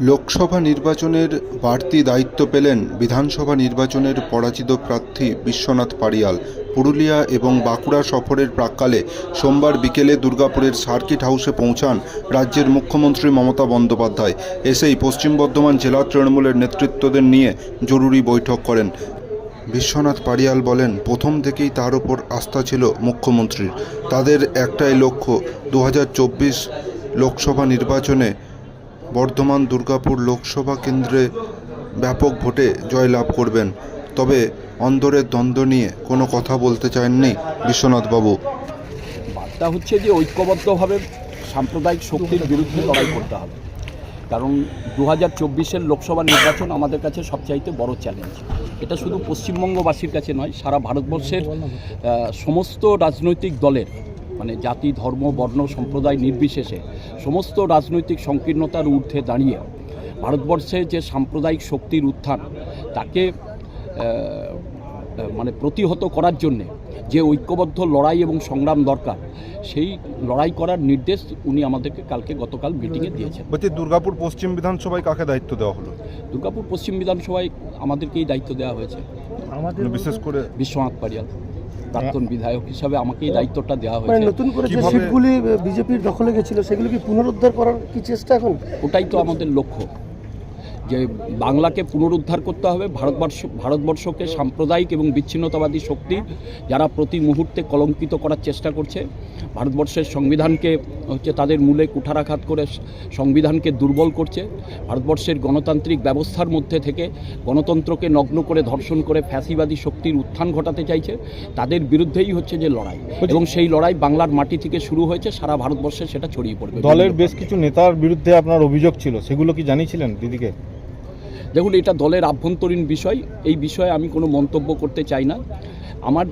লোকসভা নির্বাচনের বাড়তি দায়িত্ব পেলেন বিধানসভা নির্বাচনের পরাজিত প্রার্থী বিশ্বনাথ পারিয়াল। পুরুলিয়া এবং বাঁকুড়া সফরের প্রাক্কালে সোমবার বিকেলে দুর্গাপুরের সার্কিট হাউসে পৌঁছান রাজ্যের মুখ্যমন্ত্রী মমতা বন্দ্যোপাধ্যায়। এসেই পশ্চিম বর্ধমান জেলা তৃণমূলের নেতৃত্বদের নিয়ে জরুরি বৈঠক করেন। বিশ্বনাথ পারিয়াল বলেন, প্রথম থেকেই তার ওপর আস্থা ছিল মুখ্যমন্ত্রীর। তাদের একটাই লক্ষ্য, দু হাজার চব্বিশ লোকসভা নির্বাচনে বর্ধমান দুর্গাপুর লোকসভা কেন্দ্রে ব্যাপক ভোটে জয়লাভ করবেন। তবে অন্দরের দ্বন্দ্ব নিয়ে কোনো কথা বলতে চাননি বিশ্বনাথবাবু। বার্তা হচ্ছে যে ঐক্যবদ্ধভাবে সাম্প্রদায়িক শক্তির বিরুদ্ধে লড়াই করতে হবে। কারণ দু হাজার চব্বিশের লোকসভা নির্বাচন আমাদের কাছে সবচাইতে বড় চ্যালেঞ্জ। এটা শুধু পশ্চিমবঙ্গবাসীর কাছে নয়, সারা ভারতবর্ষের সমস্ত রাজনৈতিক দলের মানে জাতি ধর্ম বর্ণ সম্প্রদায় নির্বিশেষে সমস্ত রাজনৈতিক সংকীর্ণতার ঊর্ধ্বে দাঁড়িয়ে ভারতবর্ষে যে সাম্প্রদায়িক শক্তির উত্থান তাকে মানে প্রতিহত করার জন্যে যে ঐক্যবদ্ধ লড়াই এবং সংগ্রাম দরকার সেই লড়াই করার নির্দেশ উনি আমাদেরকে কালকে গতকাল মিটিংয়ে দিয়েছেন। বলছি দুর্গাপুর পশ্চিম বিধানসভায় কাকে দায়িত্ব দেওয়া হলো? দুর্গাপুর পশ্চিম বিধানসভায় আমাদেরকেই দায়িত্ব দেওয়া হয়েছে। মানে বিশেষ করে বিশ্বনাথ পারিয়াল। প্রাক্তন বিধায়ক হিসাবে আমাকেই দায়িত্বটা দেওয়া মানে হয়েছে। নতুন করে যে সিটগুলি বিজেপির দখলে গেছিল সেগুলিকে কি পুনরুদ্ধার করার কি চেষ্টা এখন? ওটাই তো আমাদের লক্ষ্য। যে বাংলাকে পুনরুদ্ধার করতে হবে, ভারতবর্ষ, ভারতবর্ষকে সাম্প্রদায়িক এবং বিচ্ছিন্নতাবাদী শক্তি যারা প্রতি মুহূর্তে কলঙ্কিত করার চেষ্টা করছে। ভারতবর্ষের সংবিধানকে হচ্ছে তাদের মূলে কুঠারাঘাত করে সংবিধানকে দুর্বল করছে। ভারতবর্ষের গণতান্ত্রিক ব্যবস্থার মধ্যে থেকে গণতন্ত্রকে নগ্ন করে ধর্ষণ করে ফ্যাসিবাদী শক্তির উত্থান ঘটাতে চাইছে, তাদের বিরুদ্ধেই হচ্ছে যে লড়াই। এবং সেই লড়াই বাংলার মাটি থেকে শুরু হয়েছে, সারা ভারতবর্ষে সেটা ছড়িয়ে পড়বে। দলের বেশ কিছু নেতার বিরুদ্ধে আপনার অভিযোগ ছিল, সেগুলো কি জানিয়েছিলেন দিদিকে? দেখুন এটা দলের আভ্যন্তরীণ বিষয়। এই বিষয়ে আমি কোনো মন্তব্য করতে চাই না। আমার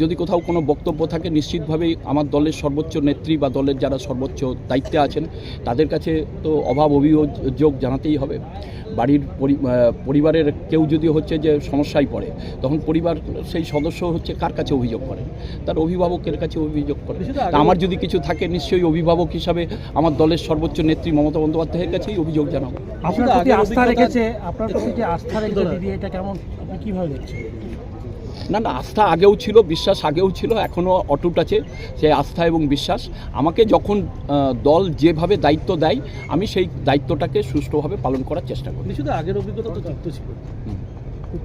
যদি কোথাও কোনো বক্তব্য থাকে নিশ্চিতভাবেই আমার দলের সর্বোচ্চ নেত্রী বা দলের যারা সর্বোচ্চ দায়িত্বে আছেন তাদের কাছে তো অভাব অভিযোগ জানাতেই হবে। বাড়ির পরিবারের কেউ যদি হচ্ছে যে সমস্যায় পড়ে তখন পরিবার সেই সদস্য হচ্ছে কার কাছে অভিযোগ করে? তার অভিভাবকের কাছে অভিযোগ করে। তা আমার যদি কিছু থাকে নিশ্চয়ই অভিভাবক হিসাবে আমার দলের সর্বোচ্চ নেত্রী মমতা বন্দ্যোপাধ্যায়ের কাছেই অভিযোগ জানাব। আপনার প্রতি যে আস্থা দিদি এটা কেমন? আপনি কীভাবে দেখছেন? না না আস্থা আগেও ছিল বিশ্বাস আগেও ছিল এখনও অটুট আছে সেই আস্থা এবং বিশ্বাস। আমাকে যখন দল যেভাবে দায়িত্ব দেয় আমি সেই দায়িত্বটাকে সুষ্ঠুভাবে পালন করার চেষ্টা করি। শুধু আগের অভিজ্ঞতা তো তিক্ত ছিল।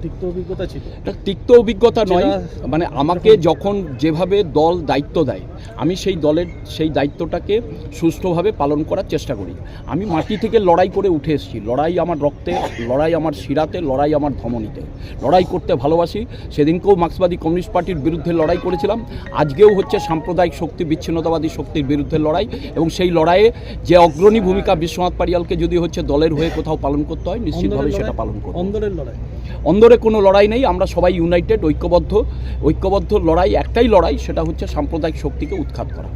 তিক্ত অভিজ্ঞতা ছিল। এটা তিক্ত অভিজ্ঞতা নয় মানে আমাকে যখন যেভাবে দল দায়িত্ব দেয় আমি সেই দলের সেই দায়িত্বটাকে সুষ্ঠুভাবে পালন করার চেষ্টা করি। আমি মাটি থেকে লড়াই করে উঠে এসেছি। লড়াই আমার রক্তে লড়াই আমার শিরাতে লড়াই আমার ধমনীতে। লড়াই করতে ভালোবাসি। সেদিনকেও মার্ক্সবাদী কমিউনিস্ট পার্টির বিরুদ্ধে লড়াই করেছিলাম। আজকেও হচ্ছে সাম্প্রদায়িক শক্তি বিচ্ছিন্নতাবাদী শক্তির বিরুদ্ধে লড়াই এবং সেই লড়াইয়ে যে অগ্রণী ভূমিকা বিশ্বনাথ পারিয়ালকে যদি হচ্ছে দলের হয়ে কোথাও পালন করতে হয় নিশ্চিতভাবে সেটা পালন করব। অন্দরের লড়াই? অন্দরে কোনো লড়াই নেই। আমরা সবাই ইউনাইটেড ঐক্যবদ্ধ। ঐক্যবদ্ধ লড়াই একটাই লড়াই সেটা হচ্ছে সাম্প্রদায়িক শক্তিকে থেকে উৎখাত করা